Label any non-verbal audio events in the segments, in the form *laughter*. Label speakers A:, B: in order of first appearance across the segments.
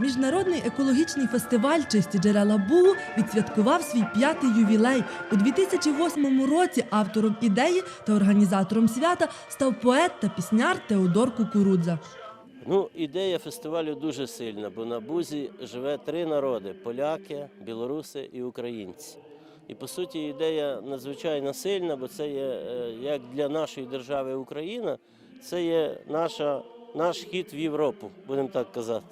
A: Міжнародний екологічний фестиваль Чисті джерела Бугу відсвяткував свій п'ятий ювілей. У 2008 році автором ідеї та організатором свята став поет та пісняр Теодор Кукурудза.
B: Ну, ідея фестивалю дуже сильна, бо на Бузі живе три народи: поляки, білоруси і українці. І по суті ідея надзвичайно сильна, бо це є е, як для нашої держави Україна, це є наша, наш хід в Європу, будемо так казати.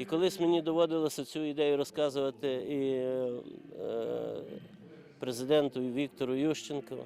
B: І колись мені доводилося цю ідею розказувати і е, президенту Віктору Ющенко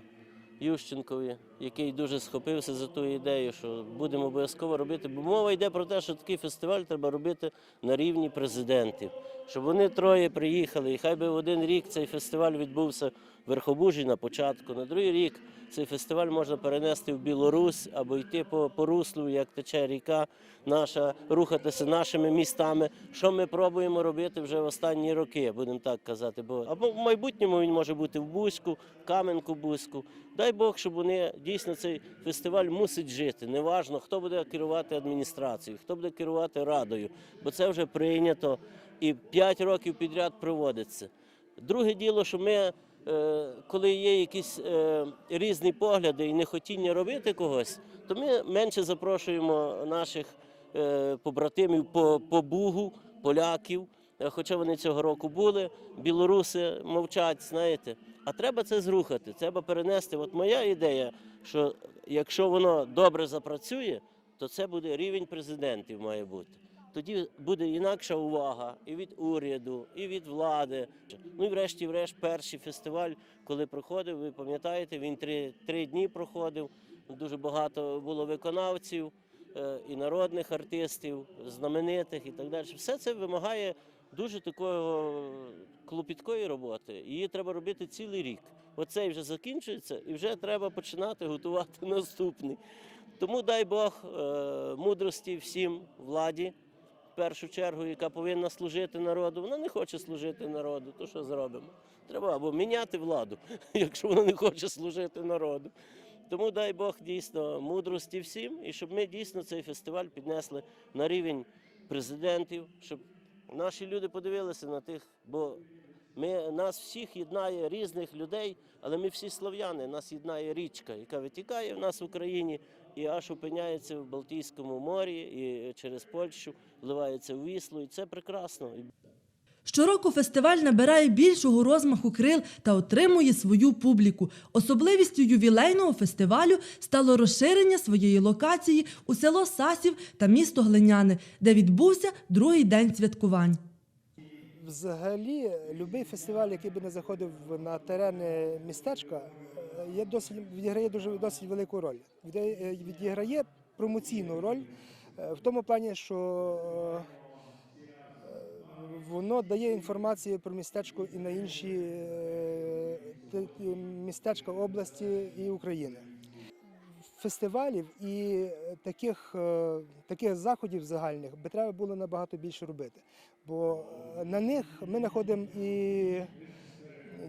B: Ющенкові, який дуже схопився за ту ідею, що будемо обов'язково робити. Бо мова йде про те, що такий фестиваль треба робити на рівні президентів, щоб вони троє приїхали, і хай би в один рік цей фестиваль відбувся в Верхобужі на початку, на другий рік цей фестиваль можна перенести в Білорусь або йти по, по руслу, як тече ріка наша, рухатися нашими містами. Що ми пробуємо робити вже в останні роки, будемо так казати. Бо або в майбутньому він може бути в Бузьку, в Кам'янку Бузьку. Дай Бог, щоб вони дійсно цей фестиваль мусить жити. Неважно, хто буде керувати адміністрацією, хто буде керувати радою, бо це вже прийнято і 5 років підряд проводиться. Друге діло, що ми, е, коли є якісь е, різні погляди і нехотіння робити когось, то ми менше запрошуємо наших е, побратимів по, по Бугу, поляків. Е, Хоча вони цього року були, білоруси мовчать, знаєте. А треба це зрухати, треба перенести. От моя ідея, що якщо воно добре запрацює, то це буде рівень президентів має бути. Тоді буде інакша увага і від уряду, і від влади. Ну і врешті-врешт, перший фестиваль, коли проходив, ви пам'ятаєте, він три, три дні проходив. Дуже багато було виконавців е, і народних артистів, знаменитих і так далі. Все це вимагає дуже такої клопіткої роботи. Її треба робити цілий рік. Оцей вже закінчується, і вже треба починати готувати *laughs* наступний. Тому дай Бог е, мудрості всім владі, в першу чергу, яка повинна служити народу. Вона не хоче служити народу, то що зробимо? Треба або міняти владу, *laughs* якщо вона не хоче служити народу. Тому дай Бог дійсно мудрості всім, і щоб ми дійсно цей фестиваль піднесли на рівень президентів, щоб наші люди подивилися на тих, бо ми, нас всіх єднає різних людей, але ми всі слов'яни. Нас єднає річка, яка витікає в нас в Україні і аж опиняється в Балтійському морі, і через Польщу вливається в Віслу. І це прекрасно.
A: Щороку фестиваль набирає більшого розмаху крил та отримує свою публіку. Особливістю ювілейного фестивалю стало розширення своєї локації у село Сасів та місто Глиняни, де відбувся другий день святкувань.
C: Взагалі, будь-який фестиваль, який би не заходив на терени містечка, є досить, відіграє дуже досить велику роль. Відіграє- промоційну роль е, в тому плані, що е, воно дає інформацію про містечко і на інші е, містечка області і України. Фестивалів і таких, е, таких заходів загальних би треба було набагато більше робити. Бо е, на них ми знаходимо і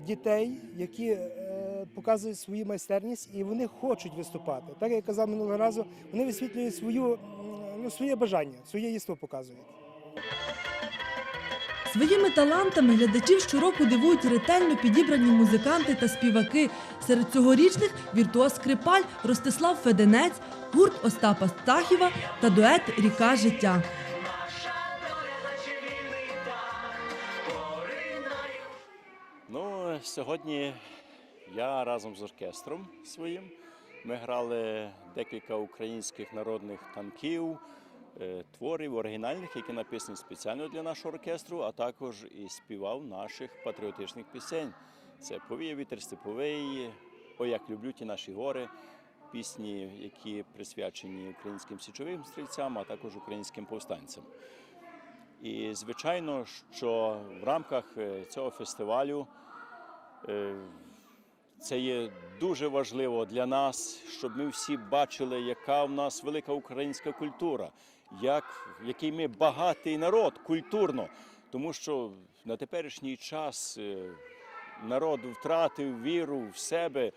C: дітей, які показують свою майстерність і вони хочуть виступати. Так як я казав минулого разу, вони висвітлюють свою, ну, своє бажання, своє єство показують.
A: Своїми талантами глядачів щороку дивують ретельно підібрані музиканти та співаки. Серед цьогорічних віртуоз Скрипаль Ростислав Феденець, гурт Остапа Стахіва та дует Ріка життя.
D: Ну, сьогодні я разом з оркестром своїм. Ми грали декілька українських народних танків, творів оригінальних, які написані спеціально для нашого оркестру, а також і співав наших патріотичних пісень. Це Повіє вітер степовий, Ой, як люблю ті наші гори, пісні, які присвячені українським січовим стрільцям, а також українським повстанцям. І звичайно, що в рамках е, цього фестивалю е, це є дуже важливо для нас, щоб ми всі бачили, яка в нас велика українська культура, як, який ми багатий народ культурно. Тому що на теперішній час е, народ втратив віру в себе,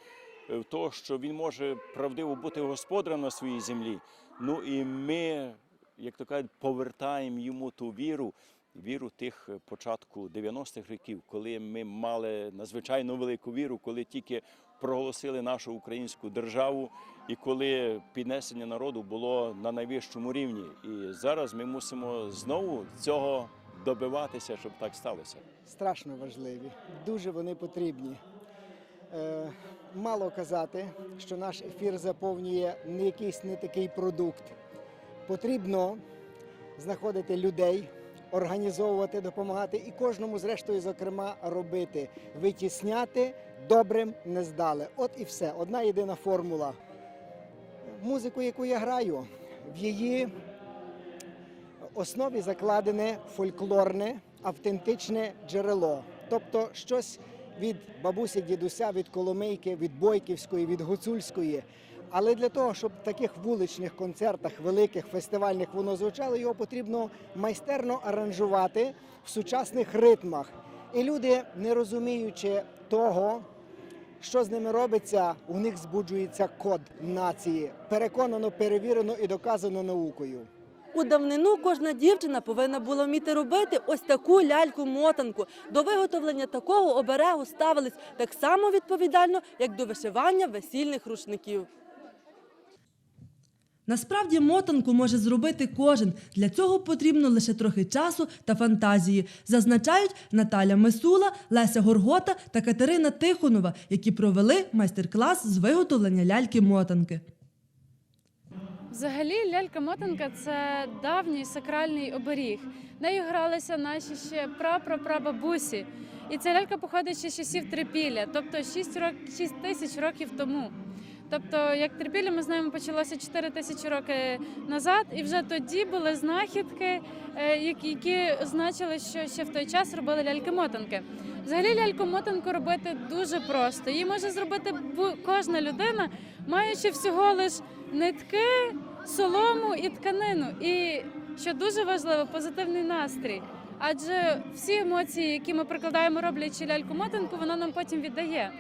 D: е, в те, що він може правдиво бути господарем на своїй землі. Ну і ми як то кажуть, повертаємо йому ту віру, віру тих е, початку 90-х років, коли ми мали надзвичайно велику віру, коли тільки проголосили нашу українську державу, і коли піднесення народу було на найвищому рівні. І зараз ми мусимо знову цього добиватися, щоб так сталося.
C: страшно важливі, дуже вони потрібні. Е, мало казати, що наш ефір заповнює не якийсь не такий продукт. Потрібно знаходити людей, організовувати, допомагати і кожному, зрештою, зокрема, робити, витісняти добрим не здали. От і все. Одна єдина формула. Музику, яку я граю, в її основі закладене фольклорне, автентичне джерело, тобто щось від бабусі, дідуся, від Коломийки, від Бойківської, від Гуцульської. Але для того, щоб в таких вуличних концертах, великих фестивальних воно звучало, його потрібно майстерно аранжувати в сучасних ритмах. І люди, не розуміючи того, що з ними робиться, у них збуджується код нації, переконано, перевірено і доказано наукою.
A: У давнину кожна дівчина повинна була вміти робити ось таку ляльку-мотанку. До виготовлення такого оберегу ставились так само відповідально, як до вишивання весільних рушників. Насправді мотанку може зробити кожен. Для цього потрібно лише трохи часу та фантазії, зазначають Наталя Месула, Леся Горгота та Катерина Тихонова, які провели майстер-клас з виготовлення ляльки-мотанки.
E: Взагалі, лялька-мотанка це давній сакральний оберіг. Нею гралися наші ще прапрапрабабусі. І ця лялька походить ще з часів трипілля, тобто 6, рок, 6 тисяч років тому. Тобто, як трипілля, ми знаємо, почалося 4 тисячі років назад, і вже тоді були знахідки, е, які, значили, що ще в той час робили ляльки-мотанки. Взагалі ляльку-мотанку робити дуже просто. Її може зробити кожна людина, маючи всього лиш нитки, солому і тканину. І що дуже важливо, позитивний настрій. Адже всі емоції, які ми прикладаємо, роблячи ляльку-мотанку, вона нам потім віддає.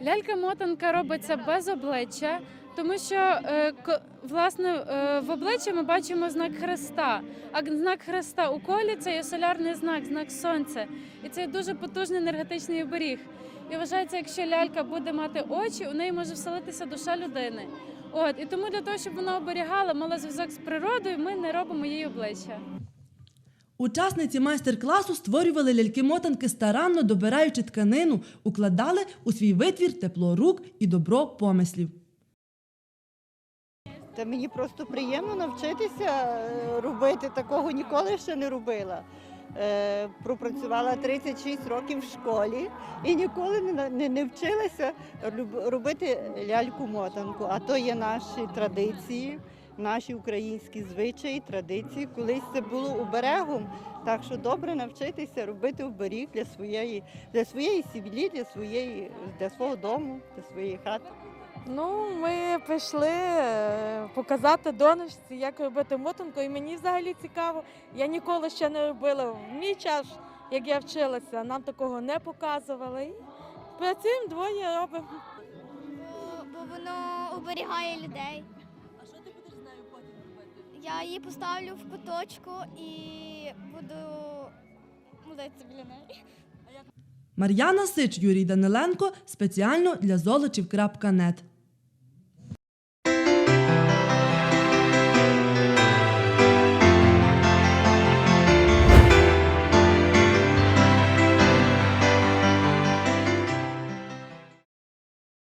E: Лялька-мотанка робиться без обличчя, тому що е, власне е, в обличчі ми бачимо знак Христа. А знак Христа у колі це є солярний знак, знак сонця. І це дуже потужний енергетичний оберіг. І вважається, якщо лялька буде мати очі, у неї може вселитися душа людини. От і тому для того, щоб вона оберігала, мала зв'язок з природою, ми не робимо її обличчя.
A: Учасниці майстер-класу створювали ляльки-мотанки старанно добираючи тканину, укладали у свій витвір тепло рук і добро помислів.
F: Та мені просто приємно навчитися е, робити такого ніколи ще не робила. Е, пропрацювала 36 років в школі і ніколи не, не, вчилася робити ляльку-мотанку. А то є наші традиції, наші українські звичаї, традиції. Колись це було оберегом. Так що добре навчитися робити оберіг для своєї, для своєї сім'ї, для своєї, для свого дому, для своєї хати.
G: Ну, ми прийшли е, показати донечці, як робити мотанку, і мені взагалі цікаво. Я ніколи ще не робила. В мій час, як я вчилася, нам такого не показували. І працюємо двоє робимо.
H: Бо, бо воно оберігає людей. Я її поставлю в куточку і буду молитися біля неї.
A: Мар'яна Сич, Юрій Даниленко спеціально для золочів.нет.